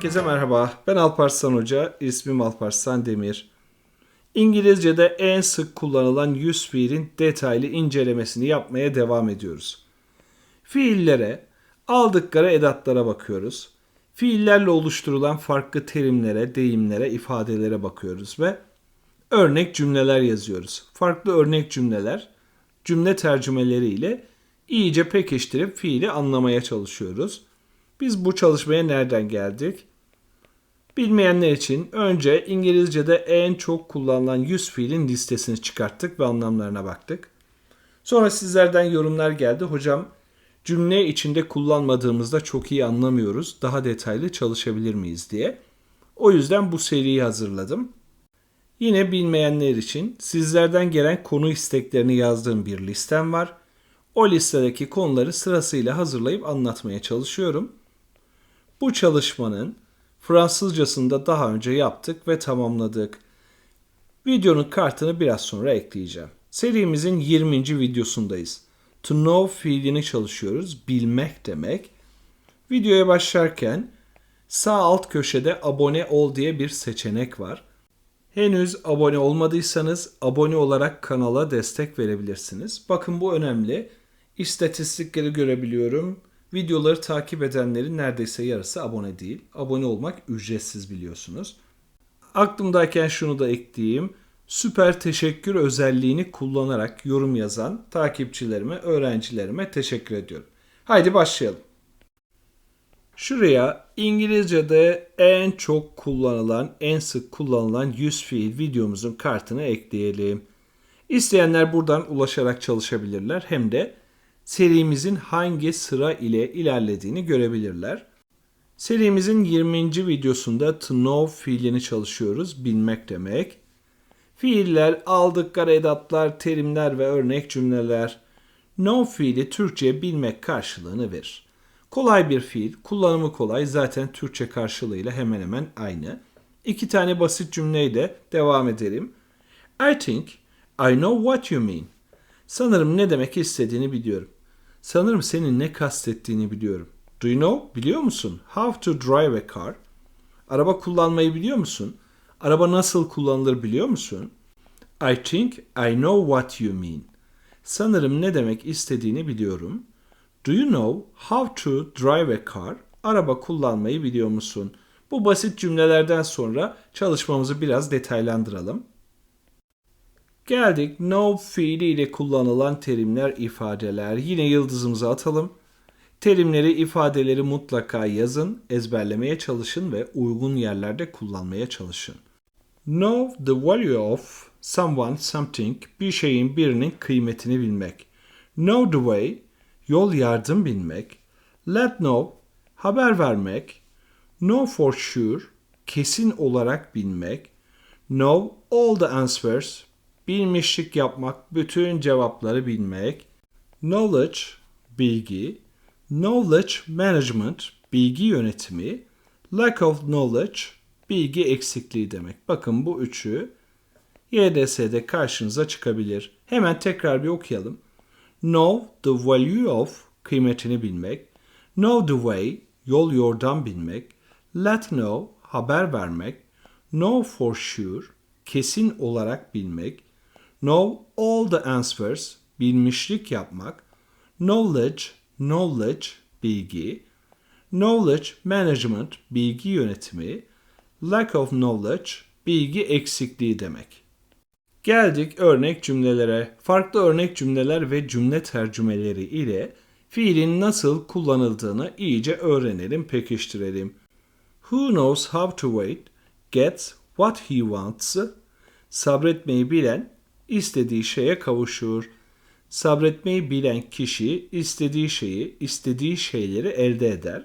Herkese merhaba. Ben Alparslan Hoca. İsmim Alparslan Demir. İngilizce'de en sık kullanılan yüz fiilin detaylı incelemesini yapmaya devam ediyoruz. Fiillere, aldıkları edatlara bakıyoruz. Fiillerle oluşturulan farklı terimlere, deyimlere, ifadelere bakıyoruz ve örnek cümleler yazıyoruz. Farklı örnek cümleler, cümle tercümeleri ile iyice pekiştirip fiili anlamaya çalışıyoruz. Biz bu çalışmaya nereden geldik? Bilmeyenler için önce İngilizce'de en çok kullanılan yüz fiilin listesini çıkarttık ve anlamlarına baktık. Sonra sizlerden yorumlar geldi. Hocam cümle içinde kullanmadığımızda çok iyi anlamıyoruz. Daha detaylı çalışabilir miyiz diye. O yüzden bu seriyi hazırladım. Yine bilmeyenler için sizlerden gelen konu isteklerini yazdığım bir listem var. O listedeki konuları sırasıyla hazırlayıp anlatmaya çalışıyorum. Bu çalışmanın Fransızcasını da daha önce yaptık ve tamamladık. Videonun kartını biraz sonra ekleyeceğim. Serimizin 20. videosundayız. To know fiilini çalışıyoruz. Bilmek demek. Videoya başlarken sağ alt köşede abone ol diye bir seçenek var. Henüz abone olmadıysanız abone olarak kanala destek verebilirsiniz. Bakın bu önemli. İstatistikleri görebiliyorum. Videoları takip edenlerin neredeyse yarısı abone değil. Abone olmak ücretsiz biliyorsunuz. Aklımdayken şunu da ekleyeyim. Süper teşekkür özelliğini kullanarak yorum yazan takipçilerime, öğrencilerime teşekkür ediyorum. Haydi başlayalım. Şuraya İngilizce'de en çok kullanılan, en sık kullanılan yüz fiil videomuzun kartını ekleyelim. İsteyenler buradan ulaşarak çalışabilirler hem de serimizin hangi sıra ile ilerlediğini görebilirler. Serimizin 20. videosunda to know fiilini çalışıyoruz. Bilmek demek. Fiiller, aldıkları edatlar, terimler ve örnek cümleler. Know fiili Türkçe bilmek karşılığını verir. Kolay bir fiil, kullanımı kolay, zaten Türkçe karşılığıyla hemen hemen aynı. İki tane basit cümleyle devam edelim. I think I know what you mean. Sanırım ne demek istediğini biliyorum. Sanırım senin ne kastettiğini biliyorum. Do you know? Biliyor musun? How to drive a car? Araba kullanmayı biliyor musun? Araba nasıl kullanılır biliyor musun? I think I know what you mean. Sanırım ne demek istediğini biliyorum. Do you know how to drive a car? Araba kullanmayı biliyor musun? Bu basit cümlelerden sonra çalışmamızı biraz detaylandıralım. Geldik know fiili ile kullanılan terimler, ifadeler. Yine yıldızımızı atalım. Terimleri, ifadeleri mutlaka yazın, ezberlemeye çalışın ve uygun yerlerde kullanmaya çalışın. Know the value of someone, something, bir şeyin birinin kıymetini bilmek. Know the way, yol yardım bilmek. Let know, haber vermek. Know for sure, kesin olarak bilmek. Know all the answers, bilmişlik yapmak, bütün cevapları bilmek. Knowledge, bilgi. Knowledge management, bilgi yönetimi. Lack of knowledge, bilgi eksikliği demek. Bakın bu üçü YDS'de karşınıza çıkabilir. Hemen tekrar bir okuyalım. Know the value of, kıymetini bilmek. Know the way, yol yordam bilmek. Let know, haber vermek. Know for sure, kesin olarak bilmek. Know all the answers, bilmişlik yapmak. Knowledge, knowledge, bilgi. Knowledge management, bilgi yönetimi. Lack of knowledge, bilgi eksikliği demek. Geldik örnek cümlelere. Farklı örnek cümleler ve cümle tercümeleri ile fiilin nasıl kullanıldığını iyice öğrenelim, pekiştirelim. Who knows how to wait gets what he wants. Sabretmeyi bilen istediği şeye kavuşur. Sabretmeyi bilen kişi istediği şeyi, istediği şeyleri elde eder.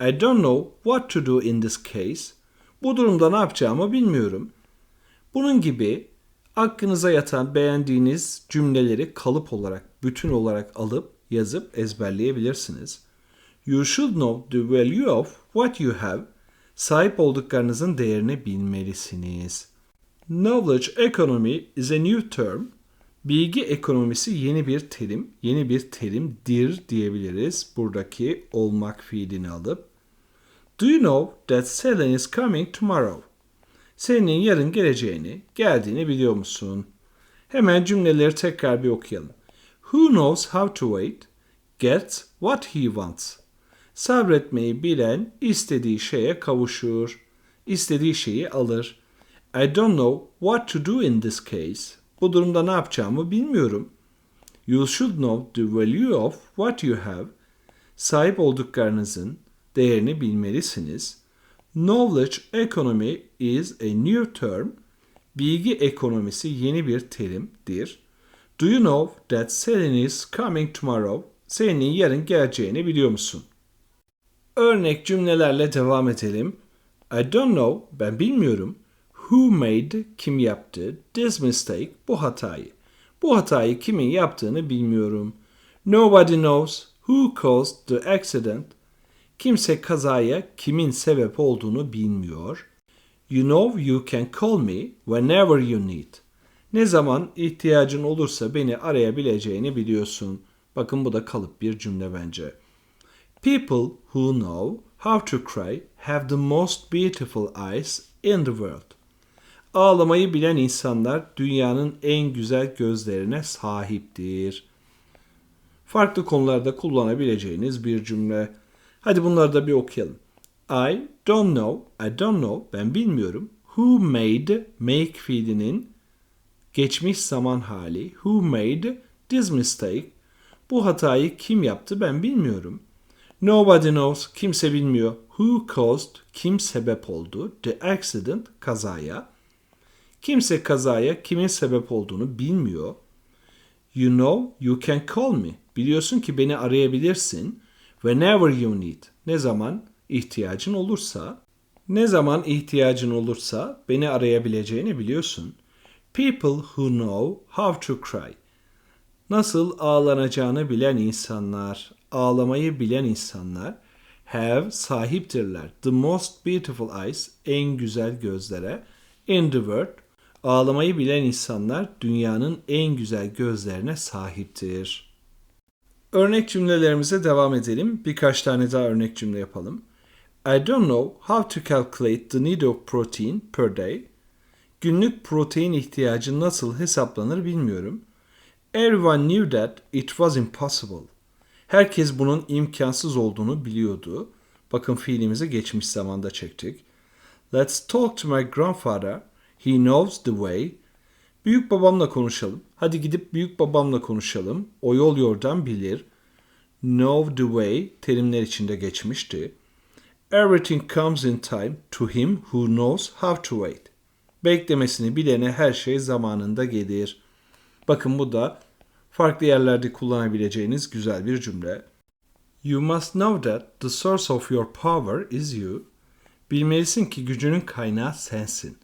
I don't know what to do in this case. Bu durumda ne yapacağımı bilmiyorum. Bunun gibi aklınıza yatan beğendiğiniz cümleleri kalıp olarak, bütün olarak alıp yazıp ezberleyebilirsiniz. You should know the value of what you have. Sahip olduklarınızın değerini bilmelisiniz. Knowledge economy is a new term. Bilgi ekonomisi yeni bir terim, yeni bir terimdir diyebiliriz. Buradaki olmak fiilini alıp. Do you know that Selin is coming tomorrow? Senin yarın geleceğini, geldiğini biliyor musun? Hemen cümleleri tekrar bir okuyalım. Who knows how to wait gets what he wants. Sabretmeyi bilen istediği şeye kavuşur. İstediği şeyi alır. I don't know what to do in this case. Bu durumda ne yapacağımı bilmiyorum. You should know the value of what you have. Sahip olduklarınızın değerini bilmelisiniz. Knowledge economy is a new term. Bilgi ekonomisi yeni bir terimdir. Do you know that Selin is coming tomorrow? Selin'in yarın geleceğini biliyor musun? Örnek cümlelerle devam edelim. I don't know, ben bilmiyorum. Who made, kim yaptı? This mistake, bu hatayı. Bu hatayı kimin yaptığını bilmiyorum. Nobody knows who caused the accident. Kimse kazaya kimin sebep olduğunu bilmiyor. You know you can call me whenever you need. Ne zaman ihtiyacın olursa beni arayabileceğini biliyorsun. Bakın bu da kalıp bir cümle bence. People who know how to cry have the most beautiful eyes in the world. Ağlamayı bilen insanlar dünyanın en güzel gözlerine sahiptir. Farklı konularda kullanabileceğiniz bir cümle. Hadi bunları da bir okuyalım. I don't know, I don't know, ben bilmiyorum. Who made, make fiilinin geçmiş zaman hali. Who made this mistake? Bu hatayı kim yaptı ben bilmiyorum. Nobody knows, kimse bilmiyor. Who caused, kim sebep oldu. The accident, kazaya. Kimse kazaya kimin sebep olduğunu bilmiyor. You know you can call me. Biliyorsun ki beni arayabilirsin. Whenever you need. Ne zaman ihtiyacın olursa. Ne zaman ihtiyacın olursa beni arayabileceğini biliyorsun. People who know how to cry. Nasıl ağlanacağını bilen insanlar, ağlamayı bilen insanlar have sahiptirler. The most beautiful eyes, en güzel gözlere. In the world, ağlamayı bilen insanlar dünyanın en güzel gözlerine sahiptir. Örnek cümlelerimize devam edelim. Birkaç tane daha örnek cümle yapalım. I don't know how to calculate the need of protein per day. Günlük protein ihtiyacı nasıl hesaplanır bilmiyorum. Everyone knew that it was impossible. Herkes bunun imkansız olduğunu biliyordu. Bakın fiilimizi geçmiş zamanda çektik. Let's talk to my grandfather. He knows the way. Büyük babamla konuşalım. Hadi gidip büyük babamla konuşalım. O yol yordan bilir. Know the way terimler içinde geçmişti. Everything comes in time to him who knows how to wait. Beklemesini bilene her şey zamanında gelir. Bakın bu da farklı yerlerde kullanabileceğiniz güzel bir cümle. You must know that the source of your power is you. Bilmelisin ki gücünün kaynağı sensin.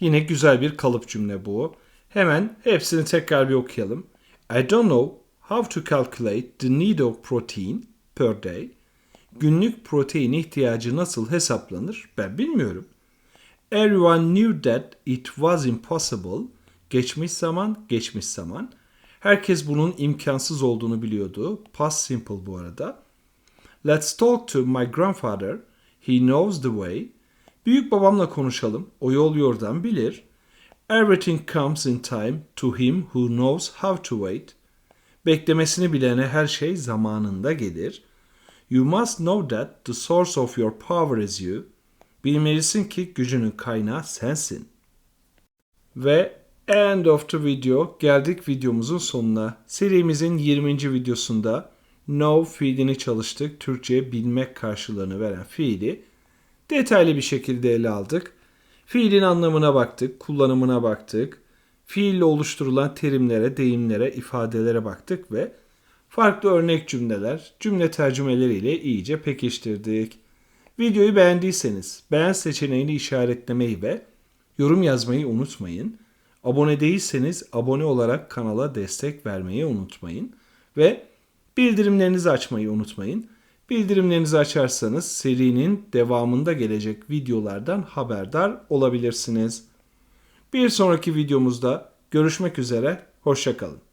Yine güzel bir kalıp cümle bu. Hemen hepsini tekrar bir okuyalım. I don't know how to calculate the need of protein per day. Günlük protein ihtiyacı nasıl hesaplanır ben bilmiyorum. Everyone knew that it was impossible. Geçmiş zaman, geçmiş zaman. Herkes bunun imkansız olduğunu biliyordu. Past simple bu arada. Let's talk to my grandfather. He knows the way. Büyük babamla konuşalım. O yol yordan bilir. Everything comes in time to him who knows how to wait. Beklemesini bilene her şey zamanında gelir. You must know that the source of your power is you. Bilmelisin ki gücünün kaynağı sensin. Ve end of the video geldik videomuzun sonuna. Serimizin 20. videosunda know fiilini çalıştık. Türkçe bilmek karşılığını veren fiili detaylı bir şekilde ele aldık. Fiilin anlamına baktık, kullanımına baktık. Fiille oluşturulan terimlere, deyimlere, ifadelere baktık ve farklı örnek cümleler, cümle tercümeleriyle iyice pekiştirdik. Videoyu beğendiyseniz beğen seçeneğini işaretlemeyi ve yorum yazmayı unutmayın. Abone değilseniz abone olarak kanala destek vermeyi unutmayın. Ve bildirimlerinizi açmayı unutmayın. Bildirimlerinizi açarsanız serinin devamında gelecek videolardan haberdar olabilirsiniz. Bir sonraki videomuzda görüşmek üzere, hoşçakalın.